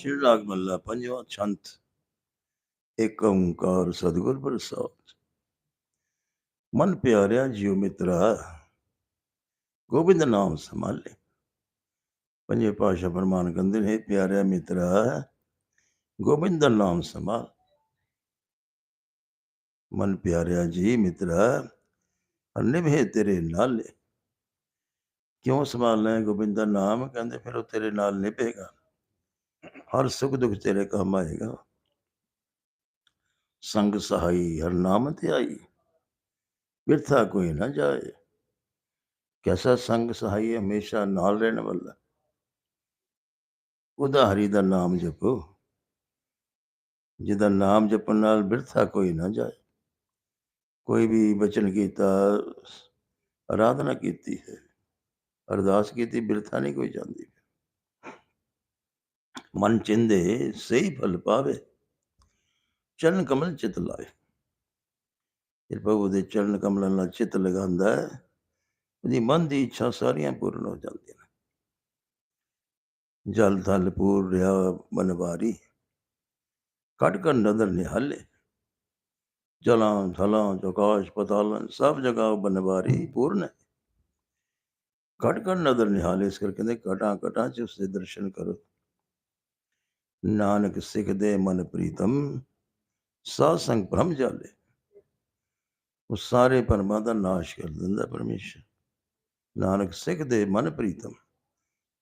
ਸ਼ਿਰਲਾਗ ਮੱਲਾ ਪੰਜਵਾਂ ਛੰਤ ਏਕ ਓੰਕਾਰ ਸਤਿਗੁਰ ਪ੍ਰਸਾਦ ਮਨ ਪਿਆਰਿਆ ਜਿਉ ਮਿੱਤਰਾ ਗੋਬਿੰਦ ਨਾਮ ਸੰਭਾਲੇ ਪੰਜੇ ਪਾਸ਼ਾ ਫਰਮਾਨ ਕਹਿੰਦੇ ਨੇ "ਹੇ ਪਿਆਰਿਆ ਮਿੱਤਰਾ ਗੋਬਿੰਦ ਦਾ ਨਾਮ ਸੰਭਾਲ ਮਨ ਪਿਆਰਿਆ ਜੀ ਮਿੱਤਰਾ ਨਿਭੇ ਤੇਰੇ ਨਾਲ ਕਿਉਂ ਸੰਭਾਲਣਾ ਹੈ ਗੋਬਿੰਦ ਦਾ ਨਾਮ ਕਹਿੰਦੇ ਫਿਰ ਉਹ ਤੇਰੇ ਨਾਲ ਨਿਭੇਗਾ ਹਰ ਸੁਖ ਦੁਖ ਤੇਰੇ ਕੰਮ ਆਏਗਾ। ਸੰਗ ਸਹਾਈ ਹਰ ਨਾਮ ਤੇ ਆਈ ਬਿਰਥਾ ਕੋਈ ਨਾ ਜਾਏ। ਕੈਸਾ ਸੰਗ ਸਹਾਈ ਹਮੇਸ਼ਾ ਨਾਲ ਰਹਿਣ ਵਾਲਾ। ਉਹਦਾ ਹਰੀ ਦਾ ਨਾਮ ਜਪੋ। ਜਿਹਦਾ ਨਾਮ ਜਪਣ ਨਾਲ ਬਿਰਥਾ ਕੋਈ ਨਾ ਜਾਏ। ਕੋਈ ਵੀ ਬਚਨ ਕੀਤਾ ਆਰਾਧਨਾ ਕੀਤੀ ਹੈ, ਅਰਦਾਸ ਕੀਤੀ ਬਿਰਥਾ ਨਹੀਂ ਕੋਈ ਜਾਂਦੀ। ਮਨ ਚਿੰਦੇ ਸਹੀ ਫਲ ਪਾਵੇ, ਚਰਨ ਕਮਲ ਚਿਤ ਲਾਵੇ। ਫਿਰ ਪ੍ਰਭੂ ਦੇ ਚਰਨ ਕਮਲਾਂ ਨਾਲ ਚਿਤ ਲਗਾਉਂਦਾ ਹੈ, ਉਹਦੀ ਮਨ ਦੀ ਇੱਛਾ ਸਾਰੀਆਂ ਪੂਰਨ ਹੋ ਜਾਂਦੀਆਂ ਨੇ। ਜਲ ਥਲ ਪੂਰ ਰਿਆ ਬਨਵਾਰੀ ਕਟ ਕਰ ਨਦਰ ਨਿਹਾਲੇ। ਜਲਾਂ ਥਲਾਂ ਚਕਾਸ਼ ਪਤਾਲਾਂ ਸਭ ਜਗ੍ਹਾ ਬਨਵਾਰੀ ਪੂਰਨ ਹੈ। ਕਟ ਕਰ ਨਦਰ ਨਿਹਾਲੇ, ਇਸ ਕਰਕੇ ਕਹਿੰਦੇ ਘਟਾਂ ਘਟਾਂ ਚ ਉਸਦੇ ਦਰਸ਼ਨ ਕਰੋ। ਨਾਨਕ ਸਿੱਖ ਦੇ ਮਨ ਪ੍ਰੀਤਮ, ਸਾਧ ਸੰਗ ਭ੍ਰਮ ਜਾਲੇ। ਉਹ ਸਾਰੇ ਭਰਮਾਂ ਦਾ ਨਾਸ਼ ਕਰ ਦਿੰਦਾ ਪਰਮੇਸ਼ਰ। ਨਾਨਕ ਸਿੱਖ ਦੇ ਮਨ ਪ੍ਰੀਤਮ,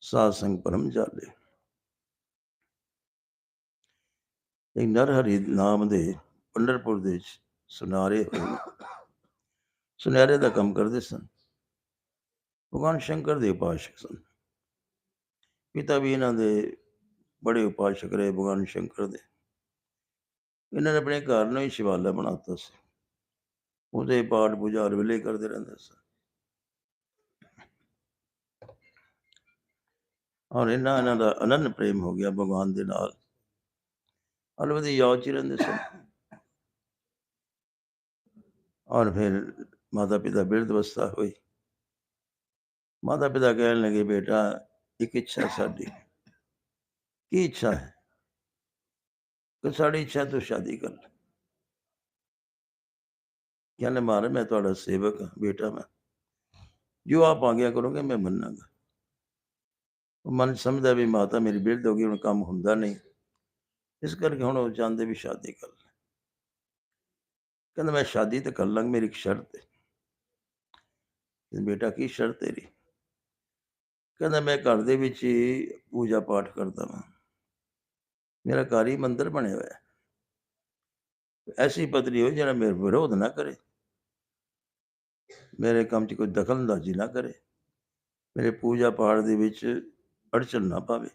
ਸਾਧ ਸੰਗ ਭ੍ਰਮ ਜਾਲੇ। ਇੱਕ ਨਰ ਹਰੀ ਨਾਮ ਦੇ ਪੰਡਰਪੁਰ ਦੇ ਵਿੱਚ ਸੁਨਾਰੇ ਹੋਏ ਦਾ ਕੰਮ ਕਰਦੇ ਸਨ। ਭਗਵਾਨ ਸ਼ੰਕਰ ਦੇ ਉਪਾਸ਼ਕ ਸਨ। ਪਿਤਾ ਵੀ ਇਹਨਾਂ ਦੇ ਬੜੇ ਉਪਾਸ਼ਕ ਰਹੇ ਭਗਵਾਨ ਸ਼ੰਕਰ ਦੇ। ਇਹਨਾਂ ਨੇ ਆਪਣੇ ਘਰ ਨੂੰ ਹੀ ਸ਼ਿਵਾਲਾ ਬਣਾਤਾ ਸੀ। ਉਹਦੇ ਪਾਠ ਪੂਜਾ ਹਰ ਵੇਲੇ ਕਰਦੇ ਰਹਿੰਦੇ ਸਨ ਔਰ ਇਹਨਾਂ ਇਹਨਾਂ ਦਾ ਅਨੰਦ ਪ੍ਰੇਮ ਹੋ ਗਿਆ ਭਗਵਾਨ ਦੇ ਨਾਲ। ਅਲਵਦੀ ਯਾਦ ਚ ਹੀ ਰਹਿੰਦੇ ਸਨ ਔਰ ਫਿਰ ਮਾਤਾ ਪਿਤਾ ਬਿਰਧ ਅਵਸਥਾ ਹੋਈ। ਮਾਤਾ ਪਿਤਾ ਕਹਿਣ ਲੱਗੇ, ਬੇਟਾ, ਇੱਕ ਇੱਛਾ ਸਾਡੀ ਕੀ ਇੱਛਾ ਹੈ? ਕਿ ਸਾਡੀ ਇੱਛਾ ਤੋਂ ਸ਼ਾਦੀ ਕਰ ਲੈ। ਕਹਿੰਦੇ ਮਾਰੇ ਮੈਂ ਤੁਹਾਡਾ ਸੇਵਕ ਹਾਂ, ਬੇਟਾ ਮੈਂ। ਜੋ ਆਪ ਆਗਿਆ ਕਰੋਗੇ, ਮੈਂ ਮੰਨਾਂਗਾ। ਉਹ ਮਨ ਸਮਝਦਾ ਵੀ ਮਾਤਾ ਮੇਰੀ ਬਿਰਧ ਹੋ ਗਈ, ਹੁਣ ਕੰਮ ਹੁੰਦਾ ਨਹੀਂ। ਇਸ ਕਰਕੇ ਹੁਣ ਉਹ ਚਾਹੁੰਦੇ ਵੀ ਸ਼ਾਦੀ ਕਰ ਲੈ। ਕਹਿੰਦਾ, ਮੈਂ ਸ਼ਾਦੀ ਤਾਂ ਕਰ ਲਾਂਗਾ, ਮੇਰੀ ਇੱਕ ਸ਼ਰਤ ਹੈ। ਤੇ ਬੇਟਾ, ਕੀ ਸ਼ਰਤ ਤੇਰੀ? ਕਹਿੰਦਾ, ਮੈਂ ਘਰ ਦੇ ਵਿੱਚ ਹੀ ਪੂਜਾ ਪਾਠ ਕਰਦਾ ਹਾਂ ਮੇਰਾ ਘਰ ਹੀ ਮੰਦਿਰ ਬਣਿਆ ਹੋਇਆ ਹੈ। ਐਸੀ ਪਤਨੀ ਹੋ ਜਿਹੜਾ ਮੇਰੇ ਵਿਰੋਧ ਨਾ ਕਰੇ। ਮੇਰੇ ਕੰਮ 'ਚ ਕੋਈ ਦਖਲ ਅੰਦਾਜ਼ੀ ਨਾ ਕਰੇ। ਮੇਰੇ ਪੂਜਾ ਪਾਠ ਦੇ ਵਿੱਚ ਅੜਚਨ ਨਾ ਪਾਵੇ।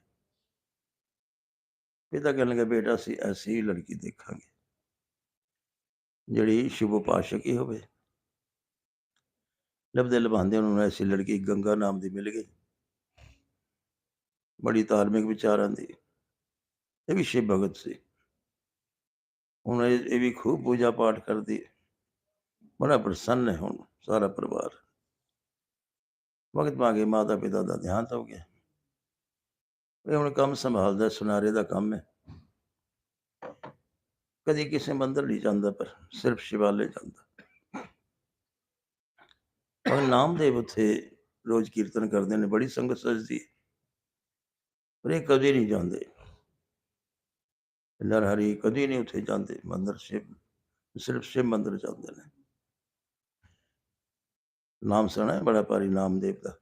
ਪਿਤਾ ਕਹਿਣ ਲੱਗਾ, ਬੇਟਾ, ਅਸੀਂ ਐਸੀ ਲੜਕੀ ਦੇਖਾਂਗੇ, ਜਿਹੜੀ ਸ਼ੁਭ ਉਪਾਸ਼ਕ ਹੀ ਹੋਵੇ। ਲੱਭਦੇ ਲਭਾਉਂਦੇ ਉਹਨਾਂ ਨੂੰ ਐਸੀ ਲੜਕੀ ਗੰਗਾ ਨਾਮ ਦੀ ਮਿਲ ਗਈ। ਬੜੀ ਧਾਰਮਿਕ ਵਿਚਾਰਾਂ ਦੀ। ਇਹ ਵੀ ਸ਼ਿਵ ਭਗਤ ਸੀ। ਹੁਣ ਇਹ ਵੀ ਖੂਬ ਪੂਜਾ ਪਾਠ ਕਰਦੀ ਹੈ। ਬੜਾ ਪ੍ਰਸੰਨ ਹੈ ਹੁਣ ਸਾਰਾ ਪਰਿਵਾਰ। ਵਕਤ ਪਾ ਮਾਤਾ ਪਿਤਾ ਦਾ ਦੇਹਾਂਤ ਹੋ ਗਿਆ। ਇਹ ਹੁਣ ਕੰਮ ਸੰਭਾਲਦਾ, ਸੁਨਾਰੇ ਦਾ ਕੰਮ ਹੈ। ਕਦੀ ਕਿਸੇ ਮੰਦਰ ਨਹੀਂ ਜਾਂਦਾ ਪਰ ਸਿਰਫ ਸ਼ਿਵਾਲੇ ਜਾਂਦਾ। ਔਰ ਨਾਮਦੇਵ ਉੱਥੇ ਰੋਜ਼ ਕੀਰਤਨ ਕਰਦੇ ਨੇ, ਬੜੀ ਸੰਗਤ ਸਜਦੀ ਪਰ ਇਹ ਕਦੇ ਨਹੀਂ ਜਾਂਦੇ। ਨਰ ਹਰੀ ਕਦੀ ਨਹੀਂ ਉੱਥੇ ਜਾਂਦੇ ਮੰਦਰ ਸ਼ਿਵ ਸਿਰਫ ਸ਼ਿਵ ਮੰਦਰ ਜਾਂਦੇ ਨੇ ਨਾਮ ਸੁਣਾ ਹੈ ਬੜਾ ਭਾਰੀ ਨਾਮਦੇਵ ਦਾ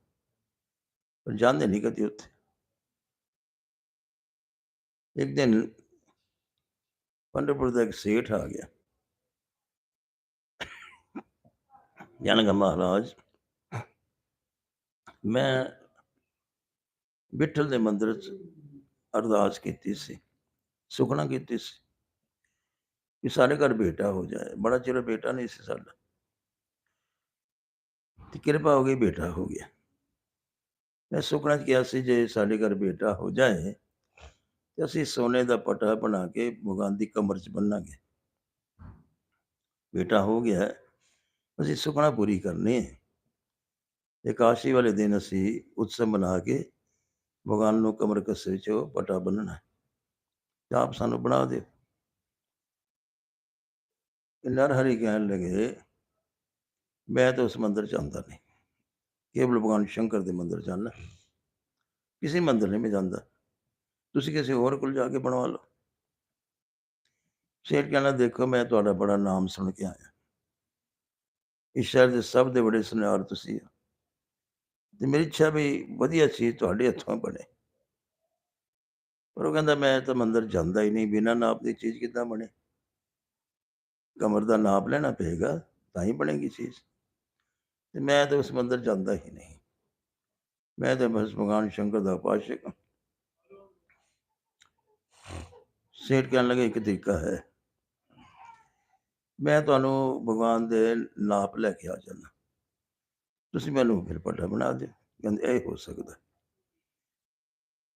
ਪਰ ਜਾਂਦੇ ਨਹੀਂ ਕਦੀ ਉੱਥੇ ਇੱਕ ਦਿਨ ਪੰਡਰਪੁਰ ਦਾ ਇੱਕ ਸੇਠ ਆ ਗਿਆ ਜਾਨਗਾ ਮਹਾਰਾਜ ਮੈਂ ਵਿਠਲ ਦੇ ਮੰਦਿਰ 'ਚ ਅਰਦਾਸ ਕੀਤੀ ਸੀ ਸੁਖਣਾ ਕੀਤੀ ਸੀ ਕਿ ਸਾਡੇ ਘਰ ਬੇਟਾ ਹੋ ਜਾਏ। ਬੜਾ ਚਿਰ ਬੇਟਾ ਨਹੀਂ ਸੀ ਸਾਡਾ। ਤੇ ਕਿਰਪਾ ਹੋ ਗਈ, ਬੇਟਾ ਹੋ ਗਿਆ। ਮੈਂ ਸੁਖਣਾ ਚ ਕਿਹਾ ਸੀ, ਜੇ ਸਾਡੇ ਘਰ ਬੇਟਾ ਹੋ ਜਾਏ, ਤੇ ਅਸੀਂ ਸੋਨੇ ਦਾ ਪਟਾ ਬਣਾ ਕੇ ਭਗਵਾਨ ਦੀ ਕਮਰ 'ਚ ਬੰਨਾਂਗੇ। ਬੇਟਾ ਹੋ ਗਿਆ, ਅਸੀਂ ਸੁਖਣਾ ਪੂਰੀ ਕਰਨੀ ਹੈ। ਇਕਾਸ਼ੀ ਵਾਲੇ ਦਿਨ ਅਸੀਂ ਉਤਸਵ ਮਨਾ ਕੇ ਭਗਵਾਨ ਨੂੰ ਕਮਰ ਕੱਸੇ 'ਚ ਉਹ ਪਟਾ ਬੰਨਣਾ ਤੇ ਆਪ ਸਾਨੂੰ ਬਣਾ ਦਿਓ ਤੇ ਨਰਹਰੀ ਕਹਿਣ ਲੱਗੇ, ਮੈਂ ਤਾਂ ਉਸ ਮੰਦਰ ਚ ਆਉਂਦਾ ਨਹੀਂ। ਕੇਵਲ ਭਗਵਾਨ ਸ਼ੰਕਰ ਦੇ ਮੰਦਿਰ ਜਾਣਾ ਕਿਸੇ ਮੰਦਰ ਨਹੀਂ ਮੈਂ ਜਾਂਦਾ। ਤੁਸੀਂ ਕਿਸੇ ਹੋਰ ਕੋਲ ਜਾ ਕੇ ਬਣਵਾ ਲਓ। ਸ਼ੇਰ ਕਹਿੰਦਾ, ਦੇਖੋ, ਮੈਂ ਤੁਹਾਡਾ ਬੜਾ ਨਾਮ ਸੁਣ ਕੇ ਆਇਆ। ਇਸ ਸ਼ਹਿਰ ਦੇ ਸਭ ਦੇ ਬੜੇ ਸੁਨਿਆਰ ਤੁਸੀਂ ਤੇ ਮੇਰੀ ਇੱਛਾ ਵੀ ਵਧੀਆ ਚੀਜ਼ ਤੁਹਾਡੇ ਹੱਥੋਂ ਬਣੇ। ਪਰ ਉਹ ਕਹਿੰਦਾ, ਮੈਂ ਤਾਂ ਮੰਦਿਰ ਜਾਂਦਾ ਹੀ ਨਹੀਂ, ਬਿਨਾਂ ਨਾਪ ਦੀ ਚੀਜ਼ ਕਿੱਦਾਂ ਬਣੇ? ਕਮਰ ਦਾ ਨਾਪ ਲੈਣਾ ਪਏਗਾ, ਤਾਂ ਹੀ ਬਣੇਗੀ ਚੀਜ਼। ਤੇ ਮੈਂ ਤਾਂ ਉਸ ਮੰਦਰ ਜਾਂਦਾ ਹੀ ਨਹੀਂ। ਮੈਂ ਤਾਂ ਬਸ ਭਗਵਾਨ ਸ਼ੰਕਰ ਦਾ ਉਪਾਸ਼ਕ ਹਾਂ। ਸੇਠ ਕਹਿਣ ਲੱਗੇ, ਇੱਕ ਤਰੀਕਾ ਹੈ। ਮੈਂ ਤੁਹਾਨੂੰ ਭਗਵਾਨ ਦੇ ਨਾਪ ਲੈ ਕੇ ਆ ਜਾਣਾ ਤੁਸੀਂ ਮੈਨੂੰ ਫਿਰ ਪੱਟਾ ਬਣਾ ਦਿਓ। ਕਹਿੰਦੇ, ਇਹ ਹੋ ਸਕਦਾ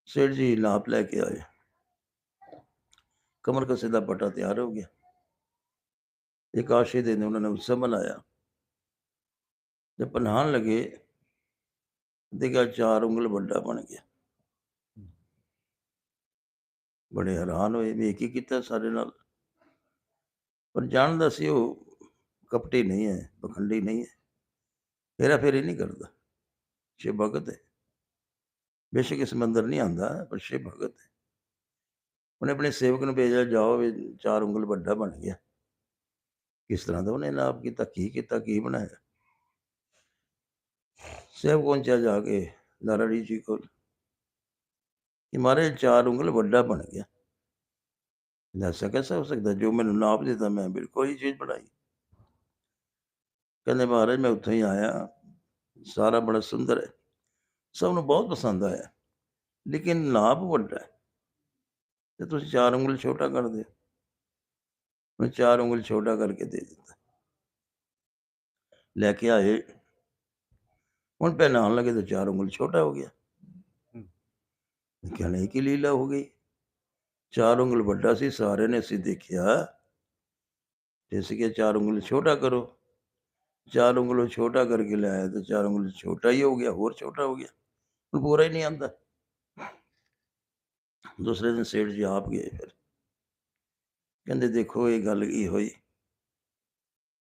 ਸੇਠ ਜੀ ਨਾਪ ਲੈ ਕੇ ਆਏ। ਕਮਰ ਕਸੇ ਦਾ ਪੱਟਾ ਤਿਆਰ ਹੋ ਗਿਆ। ਇੱਕ ਆਸ਼ੇ ਦੇ ਨੇ, ਉਹਨਾਂ ਨੇ ਉਤਸਵ ਮਨਾਇਆ ਜਦ ਪਨਾਹਣ ਲਗੇ ਦੇਖਿਆ ਚਾਰ ਉਂਗਲ ਵੱਡਾ ਬਣ ਗਿਆ। ਬੜੇ ਹੈਰਾਨ ਹੋਏ, ਵੀ ਇਹ ਕੀ ਕੀਤਾ ਸਾਰੇ ਨਾਲ? ਪਰ ਜਾਣਦਾ ਸੀ ਉਹ ਕਪਟੀ ਨਹੀਂ ਹੈ, ਪਖੰਡੀ ਨਹੀਂ ਹੈ। ਫੇਰਾ ਫੇਰੀ ਨਹੀਂ ਕਰਦਾ। ਸ਼ਿਵ ਭਗਤ ਹੈ। ਬੇਸ਼ੱਕ ਇਸ ਮੰਦਰ ਨਹੀਂ ਆਂਦਾ ਪਰ ਸ਼ਿਵ ਭਗਤ ਹੈ। ਉਹਨੇ ਆਪਣੇ ਸੇਵਕ ਨੂੰ ਭੇਜਿਆ, ਜਾਓ ਵੀ ਚਾਰ ਉਂਗਲ ਵੱਡਾ ਬਣ ਗਿਆ। ਕਿਸ ਤਰ੍ਹਾਂ ਦਾ ਉਹਨੇ ਨਾਪ ਕੀਤਾ, ਕੀ ਕੀਤਾ, ਕੀ ਬਣਾਇਆ? ਸੇਵ ਪਹੁੰਚਿਆ ਜਾ ਕੇ ਨਾਰਾਇਣ ਜੀ ਕੋਲ ਕਿ ਮਾਰੇ ਚਾਰ ਉਂਗਲ ਵੱਡਾ ਬਣ ਗਿਆ। ਦੱਸਿਆ, ਕਿਸਾ ਹੋ ਸਕਦਾ? ਜੋ ਮੈਨੂੰ ਨਾਪ ਦਿੱਤਾ, ਮੈਂ ਬਿਲਕੁਲ ਹੀ ਚੀਜ਼ ਬਣਾਈ। ਕਹਿੰਦੇ, ਮਹਾਰਾਜ, ਮੈਂ ਉੱਥੋਂ ਹੀ ਆਇਆ। ਸਾਰਾ ਬੜਾ ਸੁੰਦਰ ਹੈ। ਸਭ ਨੂੰ ਬਹੁਤ ਪਸੰਦ ਆਇਆ ਲੇਕਿਨ ਨਾਪ ਵੱਡਾ ਹੈ ਤੇ ਤੁਸੀਂ ਚਾਰ ਉਂਗਲ ਛੋਟਾ ਕਰ ਦਿਓ ਉਹਨੇ ਚਾਰ ਉਂਗਲ ਛੋਟਾ ਕਰਕੇ ਦੇ ਦਿੱਤਾ ਲੈ ਕੇ ਆਏ ਹੁਣ ਪਹਿਨਾਉਣ ਲੱਗੇ ਤਾਂ ਚਾਰ ਉਂਗਲ ਛੋਟਾ ਹੋ ਗਿਆ कहने की लीला हो गई चार उंगल बड़ा सी सारे ने ਅਸੀਂ ਦੇਖਿਆ जैसे कि चार उंगल छोटा करो चार उंगल छोटा करके लाया तो चार उंगल छोटा ही हो गया और छोटा हो गया ਹੁਣ ਪੂਰਾ ਹੀ ਨਹੀਂ ਆਂਦਾ ਦੂਸਰੇ ਦਿਨ ਸੇਠ ਜੀ ਆਪ ਗਏ ਫਿਰ। ਕਹਿੰਦੇ, ਦੇਖੋ, ਇਹ ਗੱਲ ਕੀ ਹੋਈ?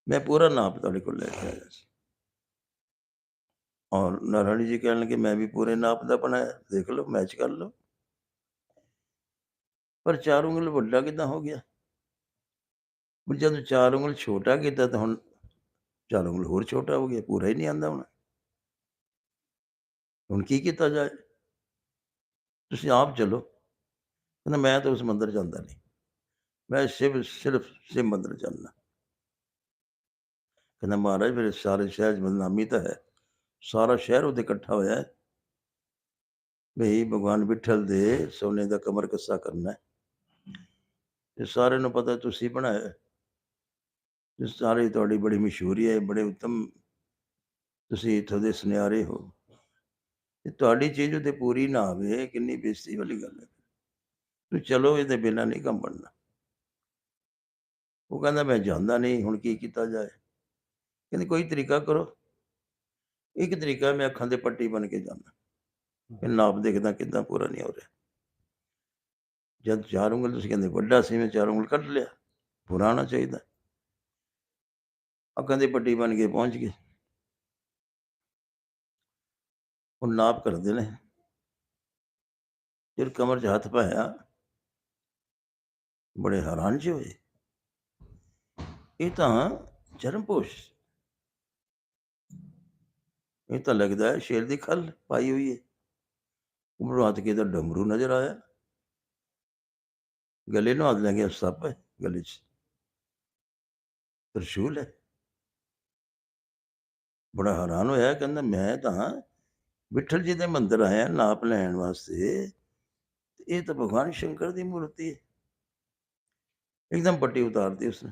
ਮੈਂ ਪੂਰਾ ਨਾਪ ਤੁਹਾਡੇ ਕੋਲ ਲੈ ਕੇ ਆਇਆ ਸੀ। ਔਰ ਨਾਰਾਇਣੀ ਜੀ ਕਹਿਣ ਲੱਗੇ, ਮੈਂ ਵੀ ਪੂਰੇ ਨਾਪ ਦਾ ਬਣਾਇਆ। ਦੇਖ ਲਓ, ਮੈਚ ਕਰ ਲਓ। ਪਰ ਚਾਰ ਉਂਗਲ ਵੱਡਾ ਕਿਦਾਂ ਹੋ ਗਿਆ? ਜਦੋਂ ਚਾਰ ਉਂਗਲ ਛੋਟਾ ਕੀਤਾ ਤਾਂ ਹੁਣ ਚਾਰ ਉਂਗਲ ਹੋਰ ਛੋਟਾ ਹੋ ਗਿਆ। ਪੂਰਾ ਹੀ ਨਹੀਂ ਆਂਦਾ ਹੁਣ। ਹੁਣ ਕੀ ਕੀਤਾ ਜਾਏ? ਤੁਸੀਂ ਆਪ ਚਲੋ। ਕਹਿੰਦਾ, ਮੈਂ ਤਾਂ ਉਸ ਮੰਦਰ ਜਾਂਦਾ ਨਹੀਂ। ਮੈਂ ਸਿਰਫ ਸਿਰਫ ਸ਼ਿਵ ਮੰਦਰ ਜਾਂਦਾ। ਕਹਿੰਦਾ, ਮਹਾਰਾਜ, ਮੇਰੇ ਸਾਰੇ ਸ਼ਹਿਰ 'ਚ ਬਦਨਾਮੀ ਤਾਂ ਹੈ। ਸਾਰਾ ਸ਼ਹਿਰ ਉਹਦੇ ਇਕੱਠਾ ਹੋਇਆ ਹੈ। ਵੀ ਭਗਵਾਨ ਵਿਠਲ ਦੇ ਸੋਨੇ ਦਾ ਕਮਰ ਕੱਸਾ ਕਰਨਾ ਹੈ। ਇਹ ਸਾਰਿਆਂ ਨੂੰ ਪਤਾ ਤੁਸੀਂ ਬਣਾਇਆ ਹੈ। ਸਾਰੇ ਤੁਹਾਡੀ ਬੜੀ ਮਸ਼ਹੂਰੀ ਹੈ ਬੜੇ ਉੱਤਮ। ਤੁਸੀਂ ਇੱਥੋਂ ਦੇ ਸੁਨਿਆਰੇ ਹੋ। ਤੇ ਤੁਹਾਡੀ ਚੀਜ਼ ਉਹਦੇ ਪੂਰੀ ਨਾ ਆਵੇ ਇਹ ਕਿੰਨੀ ਬੇਇੱਜ਼ਤੀ ਵਾਲੀ ਗੱਲ ਹੈ। ਤੂੰ ਚਲੋ ਇਹਦੇ ਬਿਨਾਂ ਨਹੀਂ ਕੰਮ ਬਣਨਾ। ਉਹ ਕਹਿੰਦਾ ਮੈਂ ਜਾਂਦਾ ਨਹੀਂ ਹੁਣ ਕੀ ਕੀਤਾ ਜਾਏ? ਕਹਿੰਦੇ ਕੋਈ ਤਰੀਕਾ ਕਰੋ। ਇੱਕ ਤਰੀਕਾ ਮੈਂ ਅੱਖਾਂ ਦੇ ਪੱਟੀ ਬਣ ਕੇ ਜਾਣਾ। ਇਹ ਨਾਪ ਦੇਖਦਾ ਕਿਦਾਂ ਪੂਰਾ ਨਹੀਂ ਹੋ ਰਿਹਾ। ਜਦ ਚਾਰ ਉਂਗਲ ਤੁਸੀਂ ਕਹਿੰਦੇ ਵੱਡਾ ਸੀ ਮੈਂ ਚਾਰ ਉਂਗਲ ਕੱਢ ਲਿਆ। ਪੂਰਾ ਆਉਣਾ ਚਾਹੀਦਾ। ਅੱਖਾਂ ਦੀ ਪੱਟੀ ਬਣ ਕੇ ਪਹੁੰਚ ਗਏ। ਉਹ ਨਾਪ ਕਰਦੇ ਨੇ ਫਿਰ ਕਮਰ 'ਚ ਹੱਥ ਪਾਇਆ ਬੜੇ ਹੈਰਾਨ ਜਿਹੇ ਹੋਏ ਇਹ ਤਾਂ ਚਰਮਪੋਸ਼ ਇਹ ਤਾਂ ਲੱਗਦਾ ਹੈ ਸ਼ੇਰ ਦੀ ਖੱਲ ਪਾਈ ਹੋਈ ਹੈ ਉਮਰੋਂ ਹੱਥ ਕੇ ਤਾਂ ਡਮਰੂ ਨਜ਼ਰ ਆਇਆ ਗਲੇ ਨੂੰ ਹੱਥ ਲੱਗੇ ਸੱਪ ਹੈ ਗਲੇ 'ਚ ਤਰਸ਼ੂਲ ਹੈ ਬੜਾ ਹੈਰਾਨ ਹੋਇਆ ਕਹਿੰਦਾ ਮੈਂ ਤਾਂ ਵਿਠਲ ਜੀ ਦੇ ਮੰਦਰ ਆਇਆ ਨਾਪ ਲੈਣ ਵਾਸਤੇ ਇਹ ਤਾਂ ਭਗਵਾਨ ਸ਼ੰਕਰ ਦੀ ਮੂਰਤੀ ਹੈ। ਇੱਕਦਮ ਪੱਟੀ ਉਤਾਰਤੀ ਉਸਨੇ।